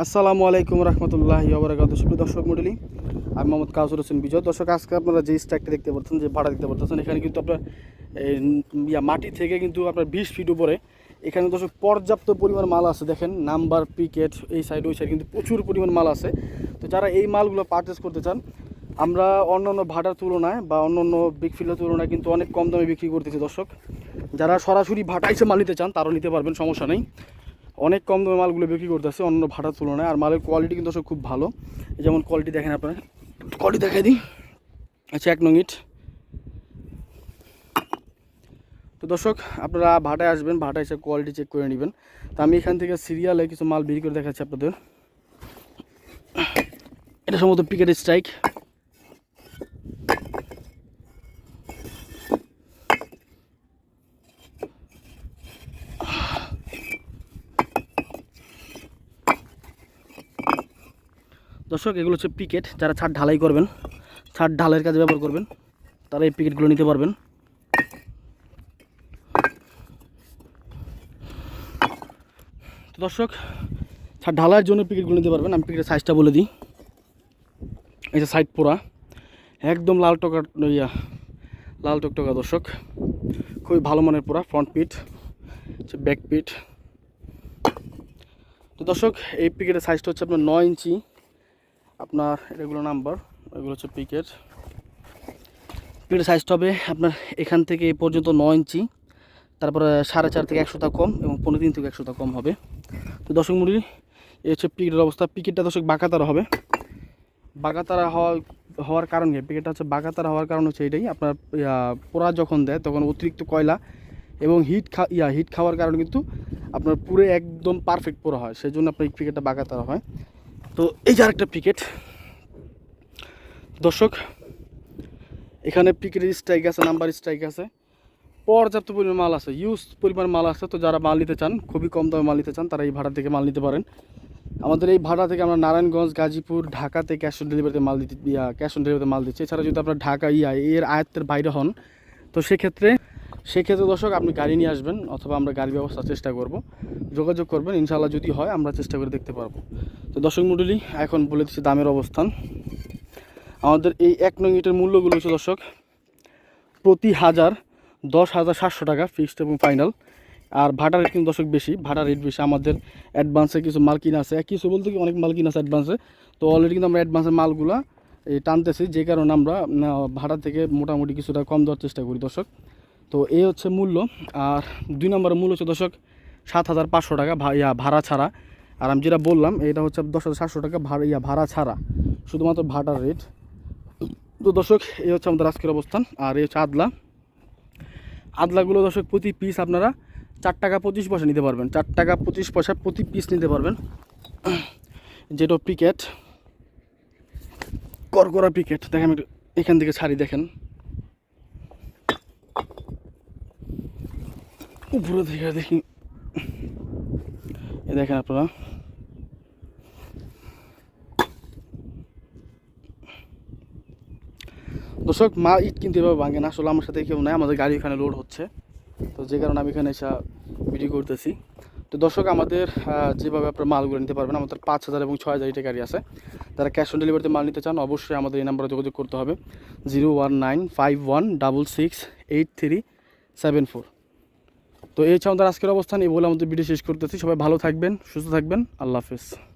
আসসালামু আলাইকুম রহমতুল্লাহ ওবরাকাত সুপ্রিয় দর্শক মন্ডলী আমি মোহাম্মদ কাজুর হোসেন বিজয়। দর্শক, আজকে আপনারা যে স্ট্রাইকটা দেখতে পাচ্ছেন, যে ভাড়া দেখতে পাচ্ছেন, এখানে কিন্তু আপনার ইয়া, মাটি থেকে কিন্তু আপনার বিশ ফিট উপরে। এখানে দর্শক, পর্যাপ্ত পরিমাণ মাল আছে, দেখেন, নাম্বার, পিকেট, এই সাইড ওই সাইড কিন্তু প্রচুর পরিমাণ মাল আছে। তো যারা এই মালগুলো পারচেস করতে চান, আমরা অন্য অন্য ভাটার তুলনায় বা অন্য অন্য বিগ ফিল্ডের তুলনায় কিন্তু অনেক কম দামে বিক্রি করতেছি, দর্শক। যারা সরাসরি ভাটা এসে মাল নিতে চান, তারাও নিতে পারবেন, সমস্যা নেই। অনেক কম দামে মালগুলো বিক্রি করতেছে অন্য ভাড়ার তুলনায়, আর মালের কোয়ালিটি কিন্তু খুব ভালো। যেমন কোয়ালিটি দেখেন আপনারা। কোয়ালিটি দেখাই দিই। আচ্ছা এক নং ইট তো দর্শক, আপনারা ভাটায় আসবেন ভাটায় এসে কোয়ালিটি চেক করে নেবেন। তো আমি এখান থেকে সিরিয়ালে কিছু মাল বিক্রি করে দেখাচ্ছি আপনাদের। এটা সম্ভবত পিকেট স্ট্রাইক দর্শক, এগুলো হচ্ছে পিকেট। যারা ছাদ ঢালাই করবেন, ছাদ ঢালাইয়ের কাজে ব্যবহার করবেন, তারা এই পিকেটগুলো নিতে পারবেন। তো দর্শক, ছাদ ঢালাইয়ের জন্য পিকেটগুলো নিতে পারবেন। আমি পিকেটের সাইজটা বলে দিই। এই যে সাইড পোড়া একদম লাল টকা, ইয়া, লাল টকটকা দর্শক। খুবই ভালো মানের পোড়া ফ্রন্ট পিট ব্যাক পিট তো দর্শক, এই পিকেটের সাইজটা হচ্ছে আপনার নয় ইঞ্চি। আপনার এগুলো নাম্বার এগুলো হচ্ছে পিকের পিকের সাইজটা হবে আপনার এখান থেকে এই পর্যন্ত ন ইঞ্চি তারপরে সাড়ে চার থেকে একশোটা কম এবং পনেরো তিন থেকে একশোটা কম হবে। তো দর্শক মুড়ি এ হচ্ছে পিকেটের অবস্থা। পিকেটটা দর্শক বাঁকাতারা হবে। বাঁকাতারা হওয়া হওয়ার কারণ কি? পিকেটটা হচ্ছে বাঁকাতারা হওয়ার কারণ হচ্ছে এটাই। আপনার পোড়া যখন দেয় তখন অতিরিক্ত কয়লা এবং হিট খা, ইয়া হিট খাওয়ার কারণে কিন্তু আপনার পুরো একদম পারফেক্ট পোড়া হয়। সেই জন্য আপনার এই পিকেটটা বাঁকাতারা হয়। তো এই যে আরেকটা পিকেট দর্শক, এখানে পিকেটের স্ট্রাইক আছে নাম্বার স্ট্রাইক আছে। পর্যাপ্ত পরিমাণ মাল আছে ইউজ পরিমাণ মাল আছে। তো যারা মাল নিতে চান, খুবই কম দামে মাল নিতে চান, তারা এই ভাড়া থেকে মাল নিতে পারেন। আমাদের এই ভাড়া থেকে আমরা নারায়ণগঞ্জ, গাজীপুর, ঢাকাতে ক্যাশ অন ডেলিভারিতে মাল দিতে ক্যাশ অন ডেলিভারিতে মাল দিচ্ছি। এছাড়া যদি আপনার ঢাকা, ইয়া, এর আয়ত্তের বাইরে হন, তো সেক্ষেত্রে সেক্ষেত্রে দর্শক, আপনি গাড়ি নিয়ে আসবেন অথবা আমরা গাড়ি ব্যবস্থার চেষ্টা করব। যোগাযোগ করবেন, ইনশাআল্লাহ যদি হয় আমরা চেষ্টা করে দেখতে পারব। তো দর্শক মন্ডলী এখন বলে দিচ্ছি দামের অবস্থান। আমাদের এই এক নং ইটের মূল্যগুলো হচ্ছে দর্শক, প্রতি হাজার দশ হাজার সাতশো টাকা ফিক্সড এবং ফাইনাল আর ভাড়া রেট কিন্তু দর্শক বেশি ভাড়া রেট বেশি। আমাদের অ্যাডভান্সে কিছু মাল কিনা আছে। কিছু বলতে কি অনেক মাল কিনা আছে অ্যাডভান্সে তো অলরেডি কিন্তু আমরা অ্যাডভান্সের মালগুলো, এই টানতেছি। যে কারণে আমরা ভাড়া থেকে মোটামুটি কিছুটা কম দেওয়ার চেষ্টা করি দর্শক। তো এই হচ্ছে মূল্য। আর দুই নম্বরের মূল্য হচ্ছে দর্শক, সাত হাজার পাঁচশো টাকা ইয়া ভাড়া ছাড়া। আর আমি যেটা বললাম, এটা হচ্ছে দশ হাজার সাতশো টাকা ভাড়া ইয়া ভাড়া ছাড়া, শুধুমাত্র ভাটার রেট তো দর্শক, এই হচ্ছে আমাদের আজকের অবস্থান। আর এই হচ্ছে আদলা। আদলাগুলো দর্শক, প্রতি পিস আপনারা চার টাকা পঁচিশ পয়সা নিতে পারবেন। চার টাকা পঁচিশ পয়সা প্রতি পিস নিতে পারবেন। যেটা পিকেট করকরা পিকেট দেখেন একটু এখান থেকে ছাড়ি দেখেন। উপরে থেকে দেখি। এ দেখেন আপনারা। দর্শক, মা ইট কিনতে এভাবে ভাঙে না। আসলে আমার সাথে কেউ নাই, আমাদের গাড়ি এখানে লোড হচ্ছে। তো যে কারণে আমি এখানে এসে ভিডিও করতেছি। তো দর্শক, আমাদের যেভাবে আপনার মালগুলো নিতে পারবেন, আমাদের পাঁচ হাজার এবং ছয় হাজার ইটে গাড়ি আছে। যারা ক্যাশ অন ডেলিভারিতে মাল নিতে চান, অবশ্যই আমাদের এই নাম্বারে যোগাযোগ করতে হবে। Zero one nine five one double six eight three seven four তো এই হচ্ছে আমাদের আজকের অবস্থান। এই বলে আমাদের ভিডিও শেষ করতেছি। সবাই ভালো থাকবেন, সুস্থ থাকবেন। আল্লাহ হাফেজ।